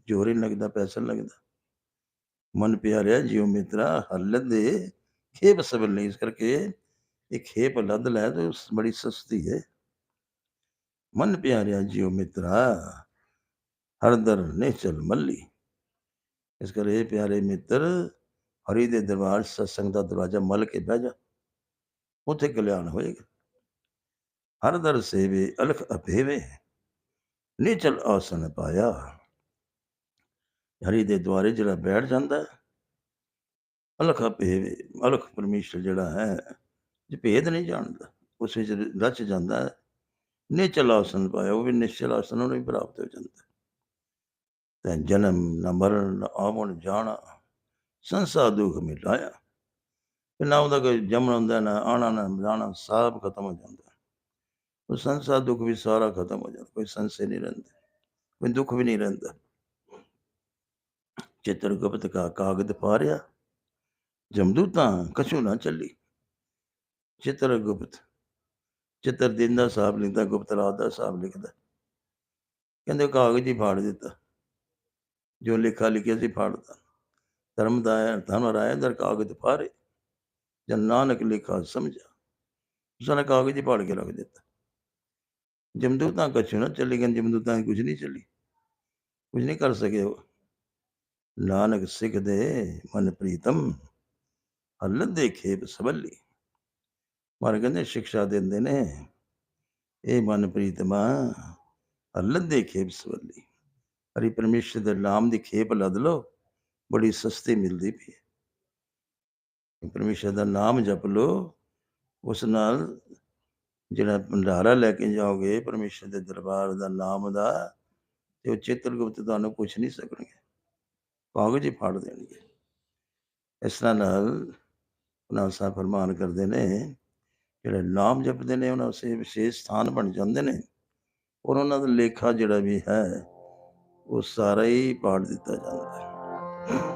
ਜ਼ੋਰ ਹੀ ਨਹੀਂ ਲੱਗਦਾ ਪੈਸਾ ਨਹੀਂ ਲੱਗਦਾ ਮਨ ਪਿਆਰਿਆ ਜਿਉ ਮਿੱਤਰਾ ਹੱਲ ਦੇ ਖੇਪ ਸਬਲ ਨਹੀਂ ਇਸ ਕਰਕੇ ਇਹ ਖੇਪ ਲੱਦ ਲੈ ਤੇ ਉਸ ਬੜੀ ਸਸਤੀ ਹੈ ਮਨ ਪਿਆਰਿਆ ਜਿਉ ਮਿੱਤਰਾ ਹਰਦਰ ਨੇ ਚਲ ਮੱਲੀ। ਇਸ ਕਰੇ ਪਿਆਰੇ ਮਿੱਤਰ, ਹਰੀ ਦੇ ਦਰਬਾਰ ਸਤਸੰਗ ਦਾ ਦਰਵਾਜ਼ਾ ਮੱਲ ਕੇ ਬਹਿ ਜਾ। ਉੱਥੇ ਕਲਿਆਣ ਹੋਏਗਾ। ਹਰ ਦਰ ਸੇਵੇ ਅਲਖ ਅਭੇਵੇ ਨਿਚਲ ਆਸਨ ਪਾਇਆ। ਹਰੀ ਦੇ ਦੁਆਰੇ ਜਿਹੜਾ ਬੈਠ ਜਾਂਦਾ, ਅਲਖ ਅਭੇਵੇ ਅਲਖ ਪਰਮੇਸ਼ਰ ਜਿਹੜਾ ਹੈ, ਜੇ ਭੇਦ ਨਹੀਂ ਜਾਣਦਾ, ਉਸ ਵਿੱਚ ਰਚ ਜਾਂਦਾ ਹੈ। ਨਿਚਲ ਆਸਨ ਪਾਇਆ, ਉਹ ਵੀ ਨਿਸ਼ਚਲ ਆਸਨ, ਉਹਨੂੰ ਵੀ ਪ੍ਰਾਪਤ ਹੋ ਜਾਂਦਾ। ਹੈ। ਜਨਮ ਨ ਮਰਨ, ਨ ਆਵਣ, ਜਾਣਾ, ਸੰਸਾਰ ਦੁੱਖ ਮਿਟਾਇਆ ਤੇ ਨਾ ਉਹਦਾ ਕੋਈ ਜਮਨ ਹੁੰਦਾ, ਨਾ ਆਣਾ ਨਾ ਜਾਣਾ, ਸਭ ਖਤਮ ਹੋ ਜਾਂਦਾ। ਉਹ ਸੰਸਾਰ ਦੁੱਖ ਵੀ ਸਾਰਾ ਖਤਮ ਹੋ ਜਾਂਦਾ, ਕੋਈ ਸੰਸੇ ਨਹੀਂ ਰਹਿੰਦਾ, ਕੋਈ ਦੁੱਖ ਵੀ ਨਹੀਂ ਰਹਿੰਦਾ। ਚਿੱਤਰ ਗੁਪਤ ਕਾ ਕਾਗਦ ਪਾਰਿਆ, ਜਮਦੂਤਾਂ ਕਛੂ ਨਾ ਚੱਲੀ। ਚਿੱਤਰ ਗੁਪਤ ਚਿੱਤਰ ਦਿਨ ਦਾ ਸਾਹਿਬ ਲਿਖਦਾ ਗੁਪਤ ਰਾਤ ਦਾ ਸਾਹਿਬ ਲਿਖਦਾ। ਕਹਿੰਦੇ ਕਾਗਜ਼ ਹੀ ਫਾੜ ਦਿੱਤਾ। ਜੋ ਲਿਖਾ ਲਿਖਿਆ ਸੀ ਫਾੜਦਾ ਧਰਮ ਦਾ ਧਰਮ ਰਾਇ ਦਰ ਕਾਗਜ਼ ਫਾਰੇ ਜਨ ਨਾਨਕ ਲਿਖਾ ਸਮਝਾ ਉਸਨੇ ਕਾਗਜ਼ ਹੀ ਫਾੜ ਕੇ ਰੱਖ ਦਿੱਤਾ। ਜਮਦੂਤਾਂ ਕਛੂ ਨਾ ਚੱਲੀ ਗਏ ਜਮਦੂਤਾਂ ਦੀ ਕੁਝ ਨਹੀਂ ਚੱਲੀ। ਕੁਝ ਨਹੀਂ ਕਰ ਸਕੇ ਉਹ। ਨਾਨਕ ਸਿੱਖ ਦੇ ਮਨ ਪ੍ਰੀਤਮ ਹਲਤ ਦੇ ਖੇਪ ਸਬੱਲੀ ਮਾਰ ਕਹਿੰਦੇ ਸਿੱਖਿਆ ਦਿੰਦੇ ਨੇ। ਇਹ ਮਨ ਪ੍ਰੀਤਮਾ ਹਲਤ ਦੇ ਖੇਪ ਸਬੱਲੀ ਹਰੀ ਪਰਮੇਸ਼ਰ ਦੇ ਨਾਮ ਦੀ ਖੇਪ ਲੱਦ ਲਓ, ਬੜੀ ਸਸਤੀ ਮਿਲਦੀ ਪਈ ਹੈ। ਪਰਮੇਸ਼ਰ ਦਾ ਨਾਮ ਜਪ ਲਓ, ਉਸ ਨਾਲ ਜਿਹੜਾ ਭੰਡਾਰਾ ਲੈ ਕੇ ਜਾਓਗੇ, ਪਰਮੇਸ਼ਰ ਦੇ ਦਰਬਾਰ ਦਾ ਨਾਮ ਦਾ, ਤੇ ਉਹ ਚਿੱਤਰਗੁਪਤ ਤੁਹਾਨੂੰ ਪੁੱਛ ਨਹੀਂ ਸਕਣਗੇ। ਕਾਗਜ਼ ਹੀ ਫਾੜ ਦੇਣਗੇ। ਇਸ ਤਰ੍ਹਾਂ ਨਾਲ ਉਹਨਾਂ ਸਾਹਿਬ ਫਰਮਾਨ ਕਰਦੇ ਨੇ। ਜਿਹੜੇ ਨਾਮ ਜਪਦੇ ਨੇ, ਉਹਨਾਂ ਸੇ ਵਿਸ਼ੇਸ਼ ਸਥਾਨ ਬਣ ਜਾਂਦੇ ਨੇ। ਔਰ ਉਹਨਾਂ ਦਾ ਲੇਖਾ ਜਿਹੜਾ ਵੀ ਹੈ, ਉਹ ਸਾਰਾ ਹੀ ਪਾੜ ਦਿੱਤਾ ਜਾਂਦਾ ਹੈ।